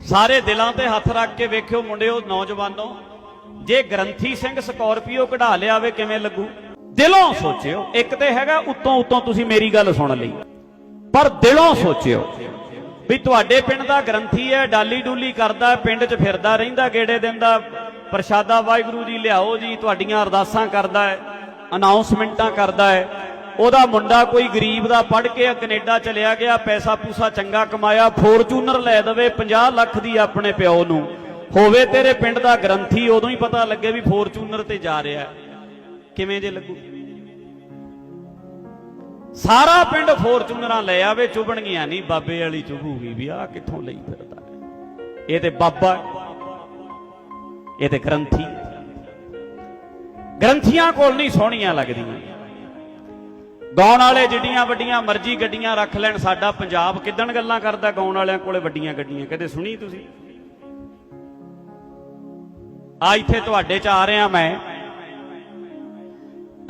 ਸਾਰੇ ਦਿਲਾਂ ਤੇ ਹੱਥ ਰੱਖ ਕੇ ਵੇਖਿਓ ਮੁੰਡਿਓ, ਨੌਜਵਾਨੋ, ਜੇ ਗ੍ਰੰਥੀ ਸਿੰਘ ਸਕੋਰਪੀਓ ਕਢਾ ਲਿਆਵੇ ਕਿਵੇਂ ਲੱਗੂ? ਦਿਲੋਂ ਸੋਚਿਓ, ਇੱਕ ਤੇ ਹੈਗਾ, ਉੱਤੋਂ ਉੱਤੋਂ ਤੁਸੀਂ ਮੇਰੀ ਗੱਲ ਸੁਣ ਲਈ। ਪਰ ਦਿਲੋਂ ਸੋਚਿਓ ਵੀ ਤੁਹਾਡੇ ਪਿੰਡ ਦਾ ਗ੍ਰੰਥੀ ਹੈ, ਡਾਲੀ ਡੂਲੀ ਕਰਦਾ, ਪਿੰਡ 'ਚ ਫਿਰਦਾ ਰਹਿੰਦਾ, ਗੇੜੇ ਦਿੰਦਾ ਪ੍ਰਸ਼ਾਦਾ ਵਾਹਿਗੁਰੂ ਜੀ ਲਿਆਓ ਜੀ, ਤੁਹਾਡੀਆਂ ਅਰਦਾਸਾਂ ਕਰਦਾ ਹੈ, ਅਨਾਉਂਸਮੈਂਟਾਂ ਕਰਦਾ ਹੈ। ਉਹਦਾ ਮੁੰਡਾ ਕੋਈ ਗਰੀਬ ਦਾ ਪੜ ਕੇ ਕੈਨੇਡਾ ਚਲਿਆ ਗਿਆ, ਪੈਸਾ ਪੂਸਾ ਚੰਗਾ ਕਮਾਇਆ, ਫੋਰਚੂਨਰ ਲੈ ਦੇਵੇ 50 ਲੱਖ ਦੀ ਆਪਣੇ ਪਿਓ ਨੂੰ। ਹੋਵੇ ਤੇਰੇ ਪਿੰਡ ਦਾ ਗ੍ਰੰਥੀ, ਉਦੋਂ ਹੀ ਪਤਾ ਲੱਗੇ ਵੀ ਫੋਰਚੂਨਰ ਤੇ ਜਾ ਰਿਹਾ। ਕਿਵੇਂ ਜੇ ਲੱਗੂ? ਸਾਰਾ ਪਿੰਡ ਫੋਰਚੂਨਰਾਂ ਲੈ ਆਵੇ ਚੁਬਣਗੀਆਂ ਨਹੀਂ, ਬਾਬੇ ਵਾਲੀ ਚੁਬੂਗੀ ਵੀ, ਆਹ ਕਿੱਥੋਂ ਲਈ ਫਿਰਦਾ ਇਹ ਤੇ ਬਾਬਾ ਇਹ ਤੇ ਗ੍ਰੰਥੀ। ਗ੍ਰੰਥੀਆਂ ਕੋਲ ਨਹੀਂ ਸੋਹਣੀਆਂ ਲੱਗਦੀਆਂ। ਗਾਉਣ ਵਾਲੇ ਜਿੱਡੀਆਂ ਵੱਡੀਆਂ ਮਰਜ਼ੀ ਗੱਡੀਆਂ ਰੱਖ ਲੈਣ, ਸਾਡਾ ਪੰਜਾਬ ਕਿਦਣ ਗੱਲਾਂ ਕਰਦਾ ਗਾਉਣ ਵਾਲਿਆਂ ਕੋਲੇ ਵੱਡੀਆਂ ਗੱਡੀਆਂ, ਕਦੇ ਸੁਣੀ ਤੁਸੀਂ? ਆ ਇੱਥੇ ਤੁਹਾਡੇ ਚ ਆ ਰਿਹਾ ਮੈਂ।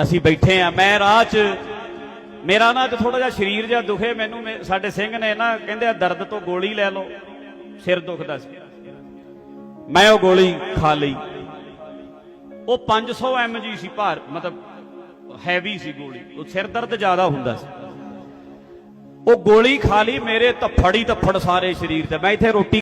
ਅਸੀਂ ਬੈਠੇ ਆ, ਮੈਂ ਰਾਹ 'ਚ, ਮੇਰਾ ਨਾ ਅੱਜ ਥੋੜਾ ਜਿਹਾ ਸਰੀਰ ਜਿਹਾ ਦੁਖੇ, ਮੈਨੂੰ ਮੇ- ਸਾਡੇ ਸਿੰਘ ਨੇ ਨਾ ਕਹਿੰਦੇ ਆ, ਦਰਦ ਤੋਂ ਗੋਲੀ ਲੈ ਲਓ, ਸਿਰ ਦੁਖਦਾ ਸੀ। ਮੈਂ ਉਹ ਗੋਲੀ ਖਾ ਲਈ। ਉਹ 500 mg ਸੀ ਭਾਰ, ਮਤਲਬ ਹੈਵੀ ਸੀ ਗੋਲੀ, ਉਹ ਸਿਰ ਦਰਦ ਜ਼ਿਆਦਾ ਹੁੰਦਾ ਸੀ। ਉਹ ਗੋਲੀ ਖਾ ਲਈ, ਮੇਰੇ ਧੱਫੜ ਹੀ ਧੱਫੜ ਸਾਰੇ ਸਰੀਰ ਤੇ, ਮੈਂ ਇੱਥੇ ਰੋਟੀ